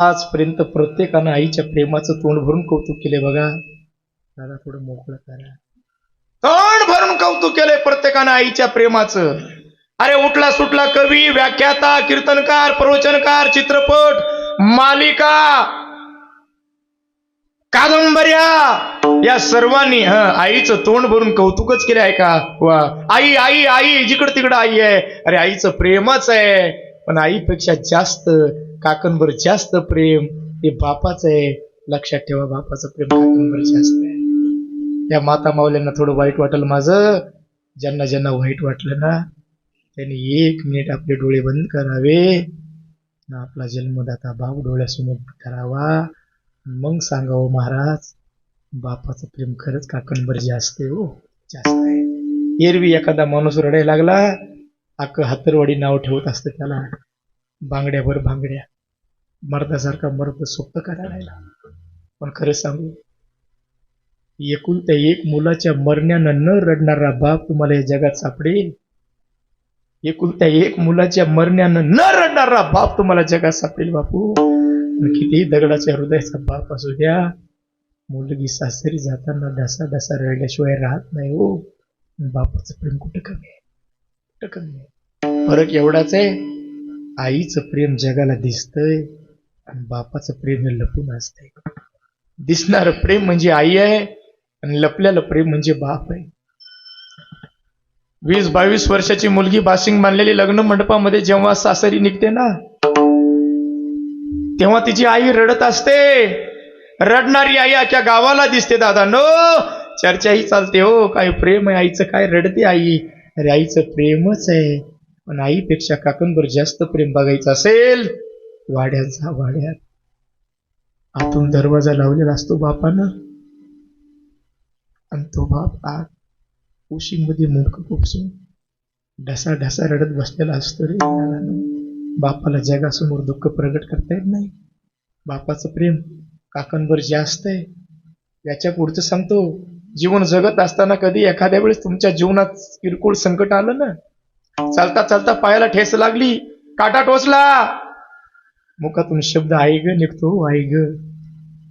आजपर्यंत प्रत्येकानं आईच्या प्रेमाचं तोंड भरून कौतुक केले बघा. दादा थोडं मोकळं करा. तोंड भरून कौतुक केलंय प्रत्येकानं आईच्या प्रेमाचं. अरे उठला सुटला कवी व्याख्याता कीर्तनकार प्रवचनकार चित्रपट मालिका कादंबऱ्या या सर्वांनी ह आईचं तोंड भरून कौतुकच केले आहे का वा आई आई आई जिकडं तिकडं आई आहे. अरे आईचं प्रेमच आहे. पण आईपेक्षा जास्त काकणभर जास्त प्रेम हे बापाचं आहे. लक्षात ठेवा बापाचं प्रेम काकणभर जास्त आहे. या माता माऊल्यांना थोडं वाईट वाटलं माझं. ज्यांना ज्यांना वाईट वाटलं ना त्यांनी एक मिनिट आपले डोळे बंद करावे. ना आपला जन्मदाता बाप डोळ्यासमोर करावा. मग सांगावं महाराज बापाचं प्रेम खरंच काकणभर जास्त आहे हो जास्त आहे. एरवी एखादा माणूस रडायला लागला अक्क हातरवाडी नाव ठेवत असतं त्याला. बांगड्याभर भांगड्या मर्दासारखा मर्द सोप्त करायला पण खरं सांगू एकुलत्या एक मुलाच्या मरण्यानं न रडणारा बाप तुम्हाला या जगात सापडेल? एकुलत्या एक मुलाच्या मरण्यानं न रडणारा बाप तुम्हाला जगात सापडेल बापू? कितीही दगडाच्या हृदयाचा बाप असू द्या मुलगी सासरी जाताना ढसा ढसा रडल्याशिवाय राहत नाही हो. बापाचं प्रेम कुठं कमी आहे? कुठं कमी आहे? फरक एवढाच आहे आईचं प्रेम जगाला दिसतंय आणि बापाचं प्रेम हे लपून असते दिसणारं प्रेम म्हणजे आई आहे आणि लपलेलं प्रेम म्हणजे बाप आहे. वीस बावीस वर्षाची मुलगी बासिंग बांधलेली लग्न मंडपामध्ये जेव्हा सासरी निघते ना तेव्हा तिची आई रडत असते. रडणारी आई आख्या गावाला दिसते दादा नो चर्चाही चालते हो. काय प्रेम आहे आईचं काय रडते आई? अरे आईचं प्रेमच आहे. पण आईपेक्षा काकणभर जास्त प्रेम बघायचं असेल वाड्यांचा वाड्यात. आतून दरवाजा लावलेला असतो बापानं. आणि तो बाप आत उशीमध्ये मुंडक उपसून ढसा ढसा रडत बसलेला असतो रे. बापाला जगासमोर दुःख प्रगट करता येत नाही. बापाचं प्रेम काकांवर जास्त आहे. याच्या पुढचं सांगतो जीवन जगत असताना कधी एखाद्या वेळेस तुमच्या जीवनात किरकोळ संकट आलं ना? चालता चालता पायाला ठेस लागली काटा टोचला. मुखातून शब्द आई ग निघतो हो आई ग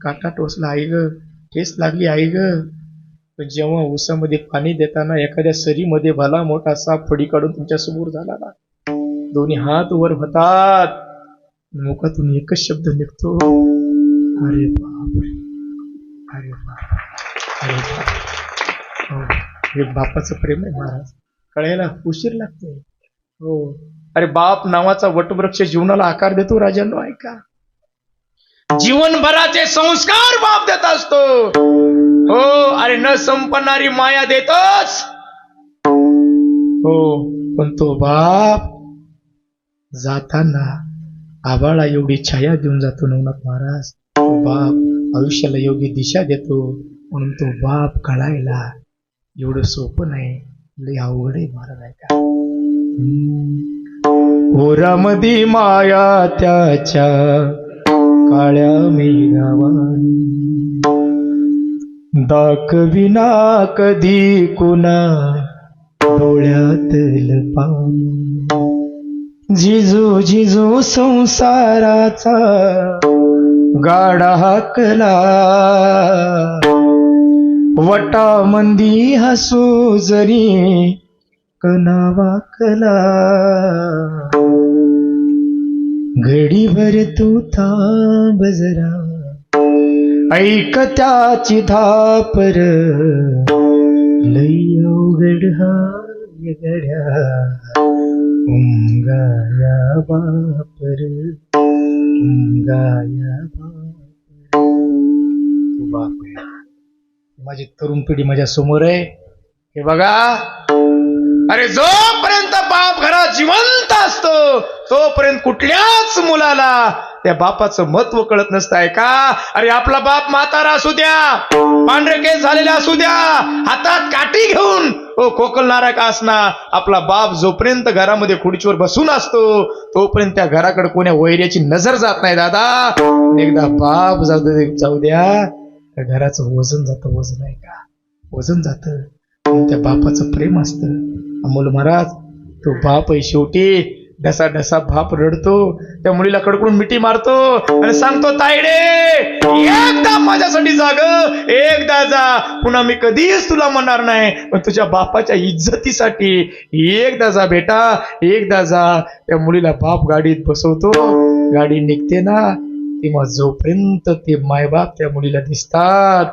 काटा टोचला आई ग ठेस लागली आई ग जेव्हा ऊसामध्ये पाणी देताना एखाद्या सरीमध्ये भला मोठा साप फडी काढून तुमच्यासमोर झाला ना? दोन्ही हात वर होतात. मुखातून एकच शब्द निघतो. अरे बाप अरे बाप. अरे बाप. हो. हे बापाचं प्रेम आहे महाराज. कळायला उशीर लागते हो. अरे बाप नावाचा वटवृक्ष जीवनाला आकार देतो राजांनो ऐका. जीवनभराचे संस्कार बाप देत असतो. हो अरे न संपणारी माया देतोच. हो पण तो बाप जाताना आबाळा एवढी छाया देऊन जातो नवनाथ महाराज. तो बाप आयुष्याला योग्य दिशा देतो म्हणून तो बाप कळायला एवढं सोपं नाही. लय अवघड आहे महाराज ऐका. उरमदी माया त्याच्या काळ्या मेघावानी दाखविना कधी कुणा डोळ्यातल पाणी जिजू जिजू संसाराचा गाडा हाकला. वटा मंदी हसू जरी कनावाकला. घडीभर तू थांब जरा. ऐक त्याची धापर. लई अवघड हाय गड्या उंगाया बापर उंगाया बापर. बाप माझी तरुण पिढी माझ्यासमोर आहे. हे बघा. अरे जोपर्यंत बाप घरात जिवंत असतो तोपर्यंत कुठल्याच मुलाला त्या बापाचं महत्त्व कळत नसतंय का अरे आपला बाप म्हातारा असू द्या पांढरे केस झालेले असू द्या हातात काठी घेऊन ओ कोकलणारा का असणार आपला बाप जोपर्यंत घरामध्ये खुर्चीवर बसून असतो तोपर्यंत त्या घराकडे कोण्या वैर्याची नजर जात नाही दादा. एकदा बाप जाऊ जाऊ द्या. त्या घराचं वजन जातं वजन आहे का वजन जातं त्या बापाचं प्रेम असतं. अमोल महाराज तो बाप आहे शेवटी. ढसा ढसा बाप रडतो. त्या मुलीला कडकडून मिठी मारतो आणि सांगतो तायडे एकदा माझ्यासाठी जाग. एकदा जा. पुन्हा मी कधीच तुला म्हणणार नाही. पण तुझ्या बापाच्या इज्जतीसाठी एकदा जा बेटा. एकदा जा. त्या मुलीला बाप गाडीत बसवतो. गाडी निघते ना तेव्हा जोपर्यंत ते मायबाप त्या मुलीला दिसतात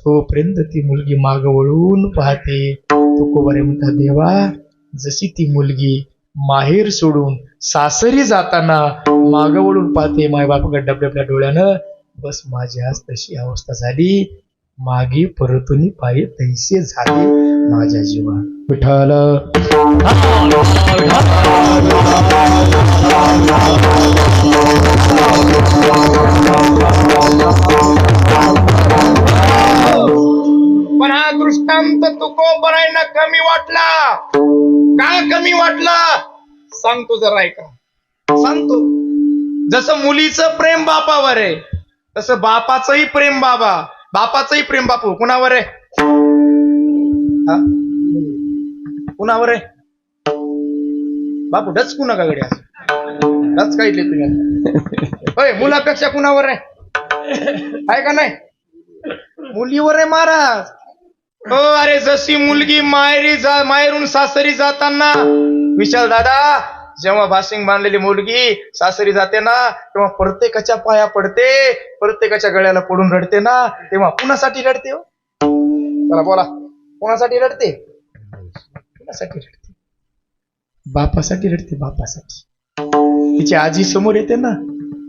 तोपर्यंत ती मुलगी माग वळून पाहते. तुकोबारे म्हणतात देवा जशी ती मुलगी माहेर सोडून सासरी जाताना माग वळून पाहते मायबापाकडे डबडबल्या डोळ्यानं बस माझी आज तशी अवस्था झाली. मागे परतून पाय तैसे झाले माझ्या जीवा. विठाल पण हा दृष्टांत तुकोबरायना कमी वाटला. का कमी वाटला? सांगतो जरा ऐका. सांगतो. जसं मुलीचं प्रेम बापावर आहे तसं बापाचंही प्रेम बाबा बापाचंही प्रेम बापू. कुणावर आहे? हा? कुणावर आहे? बापू डच कुणा का गड्या डच काय तुम्ही होय मुलापेक्षा कुणावर आहे का नाही? मुलीवर आहे महाराज. हो अरे जशी मुलगी माहेरी जा माहेरून सासरी जाताना. विशाल दादा जेव्हा भाषिंग बांधलेली मुलगी सासरी जाते ना तेव्हा प्रत्येकाच्या पाया पडते प्रत्येकाच्या गळ्याला पडून रडते ना तेव्हा कुणासाठी रडते हो? चला बोला. कोणासाठी रडते? कुणासाठी रडते? बापासाठी रडते बापासाठी. तिची आजी समोर येते ना.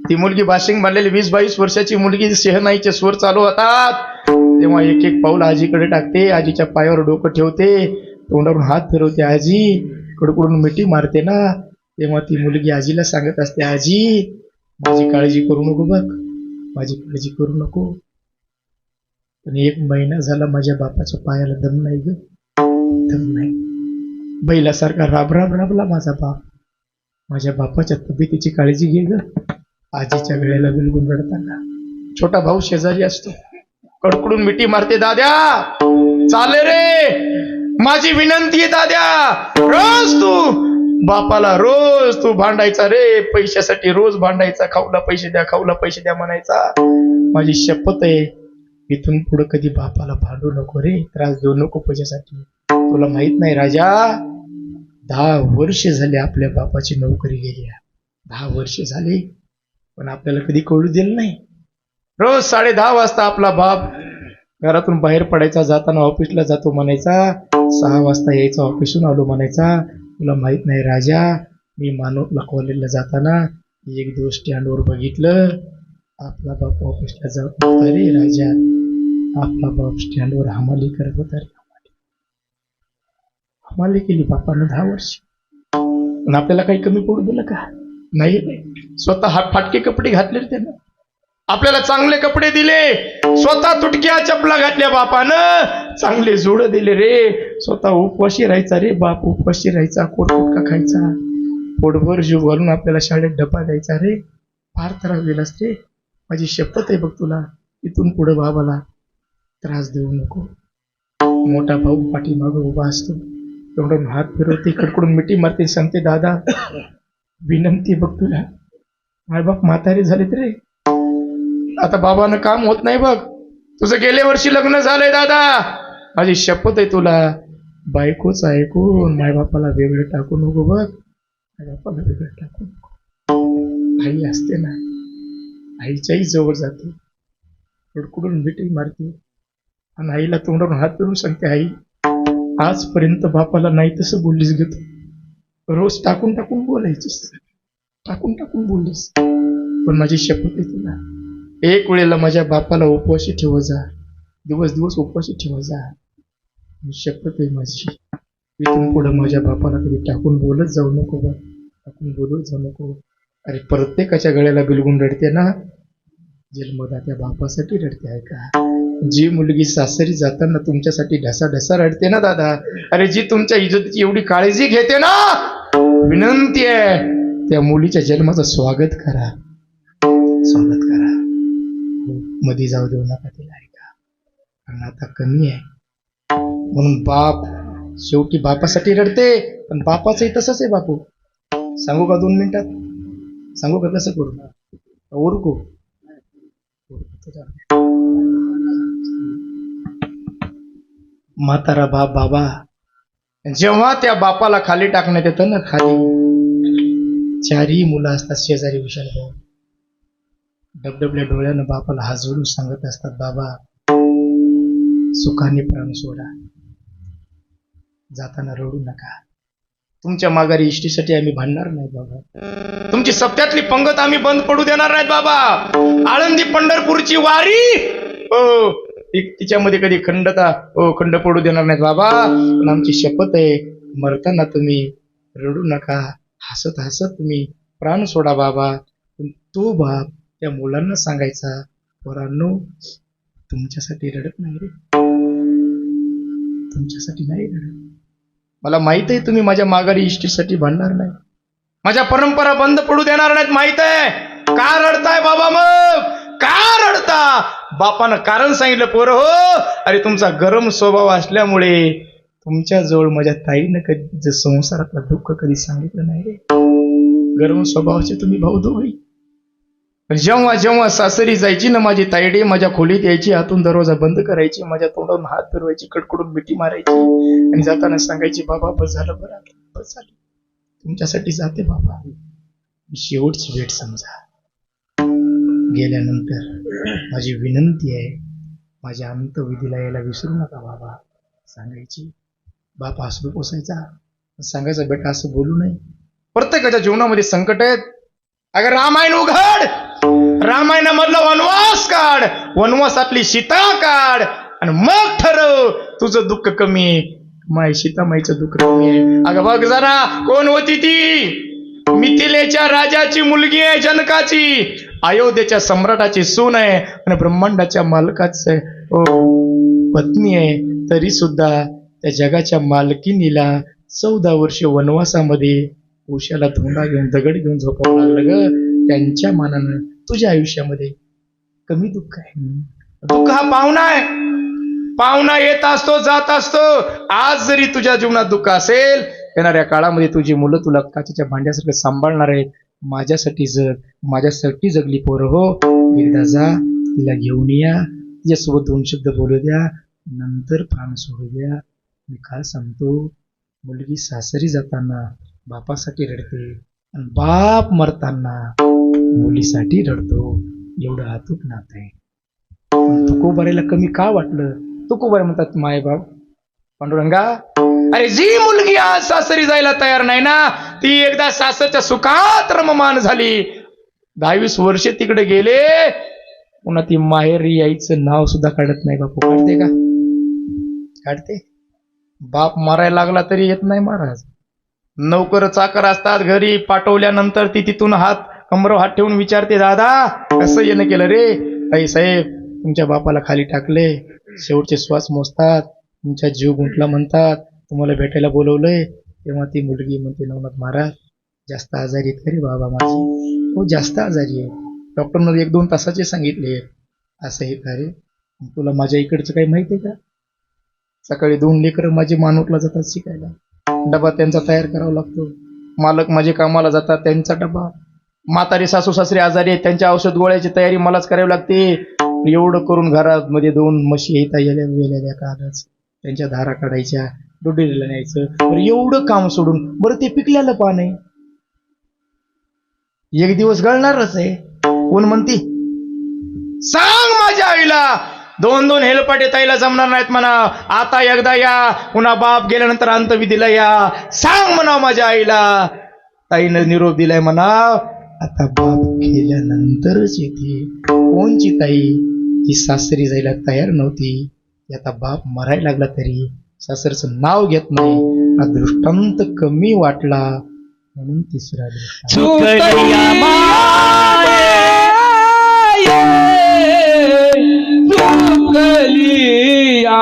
ती मुलगी भाषिंग बांधलेली वीस बावीस वर्षाची मुलगी शहनाईचे स्वर चालू होतात. तेव्हा एक एक पाऊल आजीकडे टाकते आजीच्या पायावर डोकं ठेवते तोंडावरून हात फिरवते आजी कडकडून मिठी मारते ना तेव्हा ती मुलगी आजीला सांगत असते आजी माझी काळजी करू नको बघ माझी काळजी करू नको. पण एक महिना झाला माझ्या बापाच्या पायाला दम नाही ग दम नाही. बैलासारखा राब राब राबला माझा बाप. माझ्या बापाच्या तब्येतीची काळजी घे ग आजीच्या वेळेला बिलगुन रडताना. छोटा भाऊ शेजारी असतो. कडकडून मिठी मारते दाद्या. चाले रे. माझी विनंती आहे दाद्या. रोज तू बापाला रोज तू भांडायचा रे. पैशासाठी रोज भांडायचा. खाऊला पैसे द्या खाऊला पैसे द्या म्हणायचा. माझी शपथ आहे इथून पुढे कधी बापाला भांडू नको रे. त्रास देऊ नको पैशासाठी तुला माहीत नाही राजा दहा वर्ष झाले आपल्या बापाची नोकरी गेली दहा वर्ष झाले पण आपल्याला कधी कळू दिलं नाही. रोज साडे दहा वाजता आपला बाप घरातून बाहेर पडायचा जाताना ऑफिसला जातो म्हणायचा सहा वाजता यायचा ऑफिसून आलो म्हणायचा तुला माहीत नाही राजा मी मानवला कॉलेजला जाताना एक दिवस स्टँडवर बघितलं आपला बाप ऑफिसला जात होता. रे राजा आपला बाप स्टँडवर हमाली करत होता. रे हमाली. हमाली केली बापानं दहा वर्ष. पण आपल्याला काही कमी पडू दिलं का? नाही स्वतः हात फाटके कपडे घातले रे त्यानं. आपल्याला चांगले कपडे दिले. स्वतः तुटक्या चपला घातल्या बापानं. चांगले जोड दिले रे. स्वतः उपवाशी राहायचा रे बाप. उपवाशी राहायचा कोटकुटका खायचा. पोटभर जीव घालून आपल्याला शाळेत डबा द्यायचा रे. फार त्रास दिलास रे. माझी शपथ आहे बघ तुला. इथून पुढे बाबाला त्रास देऊ नको. मोठा भाऊ पाठीमागं उभा असतो. तेवढं हात फिरवते इकडकडून मिठी मारते सांगते दादा विनंती बघ तुला. बाप म्हातारे झालेत रे. आता बाबानं काम होत नाही बघ. तुझं गेल्या वर्षी लग्न झालंय दादा. माझी शपथ आहे तुला. बायकोच ऐकून मायबापाला वेगळं टाकू नको बघ. मायबापाला वेगळं टाकू नको. आई असते ना आईच्याही जवळ जाते. कुडकुडून मिटिंग मारते. आणि आईला तोंडावरून हात फिरून सांगते आई आजपर्यंत बापाला नाही तसं बोललीस ग तू. रोज टाकून टाकून बोलायचीस. टाकून टाकून बोललीस. पण माझी शपथ आहे तुला. एक वेळेला माझ्या बापाला उपवाशी ठेवत जा. दिवस दिवस उपवाशी ठेवत जा. शपथ आहे माझी. इथून पुढं माझ्या बापाला कधी टाकून बोलत जाऊ नको बा. टाकून बोलत जाऊ नको. अरे प्रत्येकाच्या गळ्याला बिलगून रडते ना. जन्मदात्या बापासाठी रडते आहे का जी मुलगी सासरी जाताना तुमच्यासाठी ढसा ढसा रडते ना दादा. अरे जी तुमच्या इज्जतीची एवढी काळजी घेते ना. विनंती आहे त्या मुलीच्या जन्माचं स्वागत करा. स्वागत करा मध्ये जाऊ देऊ नका तिला ऐका कारण आता कमी आहे. म्हणून बाप शेवटी बापासाठी रडते पण बापाचंही तसंच आहे बापू. सांगू का दोन मिनिटात? सांगू का कसं करू? ओरकू. म्हातारा बाप बाबा. जेव्हा त्या बापाला खाली टाकण्यात येतं ना खाली चारही मुलं असतात शेजारी विशाल भाऊ. डबडबल्या डोळ्यानं बापाला हात सांगत असतात बाबा सुखाने प्राण सोडा. जाताना रडू नका. तुमच्या माघारी इष्टीसाठी आम्ही भांडणार नाही बाबा. तुमची सप्त्यातली पंगत आम्ही बंद पडू देणार नाहीत बाबा. आळंदी पंढरपूरची वारी हो तिच्यामध्ये कधी खंडता हो खंड पडू देणार नाहीत बाबा. पण आमची शपथ आहे मरताना तुम्ही रडू नका. हसत हसत तुम्ही प्राण सोडा बाबा. पण तो बाप त्या मुलांना सांगायचा पोरांनो तुमच्यासाठी रडत नाही रे. तुमच्यासाठी नाही रडत. मला माहीत आहे तुम्ही माझ्या माघारी इष्टीसाठी भांडणार नाही. माझ्या परंपरा बंद पडू देणार नाहीत माहीत आहे. का रडताय बाबा मग? का रडता? बापानं कारण सांगितलं पोरं हो. अरे तुमचा गरम स्वभाव असल्यामुळे तुमच्या जवळ माझ्या ताईनं कधी जे संसारातलं दुःख कधी सांगितलं नाही रे. गरम स्वभावाचे तुम्ही भाऊ दोघी जेव्हा जेव्हा सासरी जायची ना माझी तायडी माझ्या खोलीत यायची हातून दरवाजा बंद करायची माझ्या तोंडावरून हात फिरवायची कडकडून मिठी मारायची. आणि जाताना सांगायची बाबा बस झालं बरं बस झालं. तुमच्यासाठी जाते बाबा. शेवटची भेट समजा. गेल्यानंतर माझी विनंती आहे माझ्या अंतविधीला यायला विसरू नका बाबा. सांगायची बाप हसरू पोसायचा सांगायचा बेटा असं बोलू नये. प्रत्येकाच्या जीवनामध्ये संकट आहेत. अगर रामायण उघड! रामायणामधला वनवास काढ. वनवासातली सीता काढ. आणि मग ठरव तुझं दुःख कमी माय सीतामाईचं दुःख कमी आहे. अगं बघ जरा कोण होती ती? मिथिलेच्या राजाची मुलगी आहे जनकाची. अयोध्येच्या सम्राटाची सून आहे आणि ब्रह्मांडाच्या मालकाच ओ पत्नी आहे. तरी सुद्धा त्या जगाच्या मालकिनीला चौदा वर्ष वनवासामध्ये उशाला धोंडा घेऊन दगड घेऊन झोपावं लागलं ग. त्यांच्या मानानं तुझ्या आयुष्यामध्ये कमी दुःख आहे. दुःख हा पाहुणा आहे. पाहुणा येत असतो जात असतो. आज जरी तुझ्या जीवनात दुःख असेल येणाऱ्या काळामध्ये तुझी मुलं तुला काचेच्या भांड्यासारखं सांभाळणार आहेत. माझ्यासाठी जग माझ्यासाठी जगली पोरं हो. एकदा जा तिला घेऊन या. तिच्यासोबत दोन शब्द बोलू द्या. नंतर प्राण सोडू द्या. मी काय सांगतो मुलगी सासरी जाताना बापासाठी रडते. बाप मरताना मुलीसाठी रडतो. एवढं अतूट नात आहे. तुकोबारेला कमी का वाटलं? तुकोबारे म्हणतात माय बाप पांडुरंगा अरे जी मुलगी आज सासरी जायला तयार नाही ना ती एकदा सासरच्या सुखात रममान झाली. दहावीस वर्षे तिकडे गेले पुन्हा ती माहेरी यायचं नाव सुद्धा काढत नाही बापू. काढते का? काढते. बाप मारायला लागला तरी येत नाही महाराज. नौकर चाकर असतात घरी पाठवल्यानंतर ती तिथून हात कमरव हात ठेवून विचारते दादा कसं येणं केलं रे? आई साहेब तुमच्या बापाला खाली टाकले शेवटचे श्वास मोजतात तुमच्या जीव गुंतला म्हणतात तुम्हाला भेटायला बोलवलंय. तेव्हा ती मुलगी म्हणते नवनाथ महाराज जास्त आजारी आहेत खरे बाबा माझी? हो जास्त आजारी आहे डॉक्टरनं एक दोन तासाचे सांगितले असं हे खरे तुला माझ्या इकडचं काही माहिती आहे का? सकाळी दोन लेकरं माझे मानवटला जातात शिकायला. डबा त्यांचा तयार करावा लागतो. मालक माझे कामाला जातात त्यांचा डबा. म्हातारी सासू सासरे आजारी आहेत त्यांच्या औषध गोळ्याची तयारी मलाच करावी लागते. एवढं करून घरात मध्ये दोन म्हशी येता गेल्या गेलेल्या कालच त्यांच्या धारा काढायच्या डोडीला न्यायचं. बरं एवढं काम सोडून बरं ते पिकल्याला पाहणे एक दिवस गळणारच आहे. कोण म्हणती सांग माझ्या आईला दोन दोन हेलपाटे ताईला जमणार नाहीत म्हणा. आता एकदा या. पुन्हा बाप गेल्यानंतर अंतविधीला या. सांग म्हणा माझ्या आईला. ताईनं निरोप दिलाय म्हणा. आता बाप गेल्यानंतरच येते. कोणची ताई? ती सासरी जायला तयार नव्हती. आता बाप मरायला लागला तरी सासरचं नाव घेत नाही. हा दृष्टांत कमी वाटला. म्हणून तिसरा दृष्टांत चुकलिया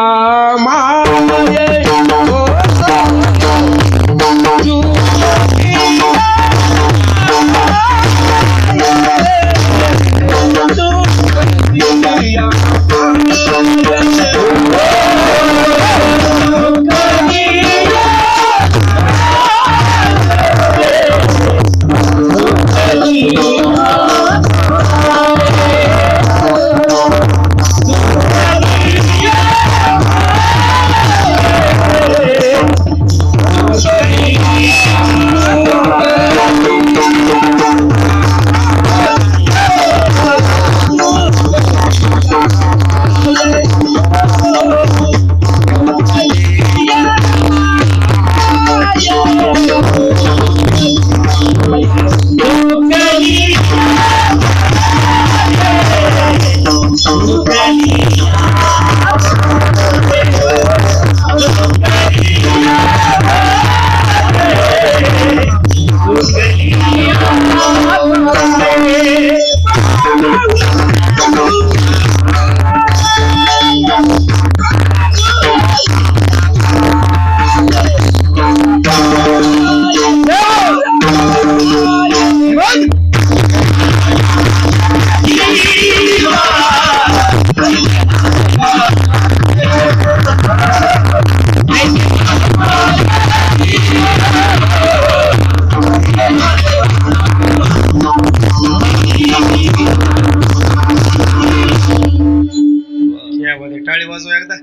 टाळी वाजव एकदा.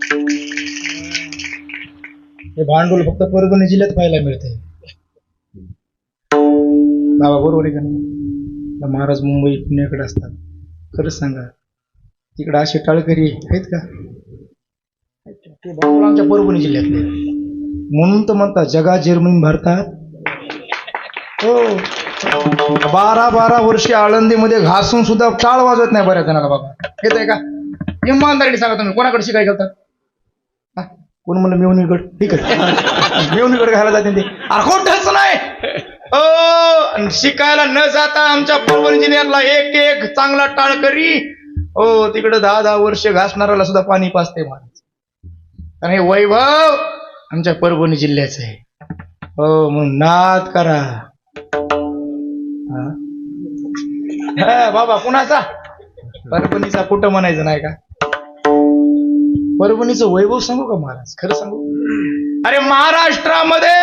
हे भांडवल फक्त परभणी जिल्ह्यात पाहायला मिळते बाबा बरोबर आहे का नाही? महाराज मुंबई पुण्याकडे असतात. खरंच सांगा तिकडे असे टाळकरी आहेत का? ते भांडवल आमच्या परभणी जिल्ह्यातले. म्हणून तर म्हणतात जगात जर्मनी भारतात. हो. बारा बारा वर्षे आळंदीमध्ये घासून सुद्धा टाळ वाजवत नाही बऱ्याच जणाला बाबा. येत आहे का? इमानदारीने सांगा तुम्ही कोणाकडे शिकाय गेलता? हा? कोण म्हणलं मेवणीगड? ठीक आहे. मेवणीगड घ्यायला जाते ते. अरे खोटच नाही? ओ आणि शिकायला न जाता आमच्या पूर्व इंजिनियरला एक एक चांगला टाळकरी हो तिकडे दहा दहा वर्ष घासणाऱ्याला सुद्धा पाणी पाचते माणूस. आणि हे वैभव आमच्या परभणी जिल्ह्याचं आहे. हो म्हणून नाद करा. हा? हा, बाबा कुणाचा परभणीचा कुठं म्हणायचं नाही का? परभणीचं वैभव सांगू का महाराज? खरं सांगू? अरे महाराष्ट्रामध्ये